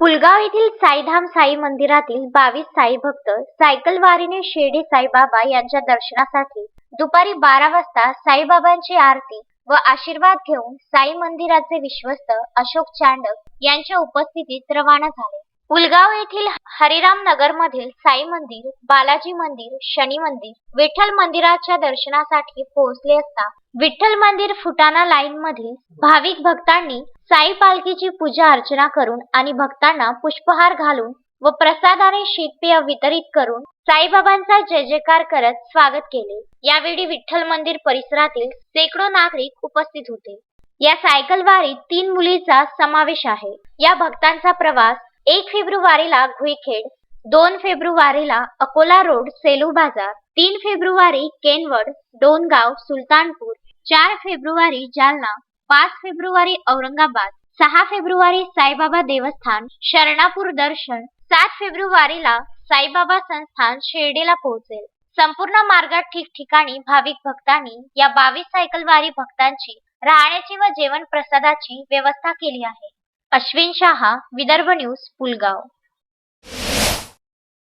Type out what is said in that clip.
पुलगाव येथील साईधाम साई मंदिरातील बावीस साई भक्त सायकल वारीने शिर्डी साईबाबा यांच्या दर्शनासाठी दुपारी बारा वाजता साईबाबांची आरती व आशीर्वाद घेऊन साई मंदिराचे विश्वस्त अशोक चांडक यांच्या उपस्थितीत रवाना झाले. पुलगाव येथील हरिराम नगर मधील साई मंदिर बालाजी मंदिर शनी मंदिर विठ्ठल मंदिराच्या दर्शनासाठी पोहोचले असता विठ्ठल मंदिर फुटाणा लाईन मधील भाविक भक्तांनी साई पालखीची पूजा अर्चना करून आणि भक्तांना पुष्पहार घालून व प्रसादाने शीतपेय वितरित करून साईबाबांचा जय जयकार करत स्वागत केले. यावेळी विठ्ठल मंदिर परिसरातील शेकडो नागरिक उपस्थित होते. या सायकल वारीत तीन मुलीचा समावेश आहे. या भक्तांचा प्रवास एक फेब्रुवारीला घुईखेड दोन फेब्रुवारीला अकोला रोड सेलू बाजार तीन फेब्रुवारी केनवड डोनगाव सुलतानपूर चार फेब्रुवारी जालना पाच फेब्रुवारी औरंगाबाद सहा फेब्रुवारी साईबाबा देवस्थान शरणापूर दर्शन सात फेब्रुवारीला साईबाबा संस्थान शिर्डीला पोहोचेल. संपूर्ण मार्गात ठिकठिकाणी भाविक भक्तांनी या बावीस सायकलवारी भक्तांची राहण्याची व जेवण प्रसादाची व्यवस्था केली आहे. अश्विन शहा विदर्भ न्यूज पुलगाव.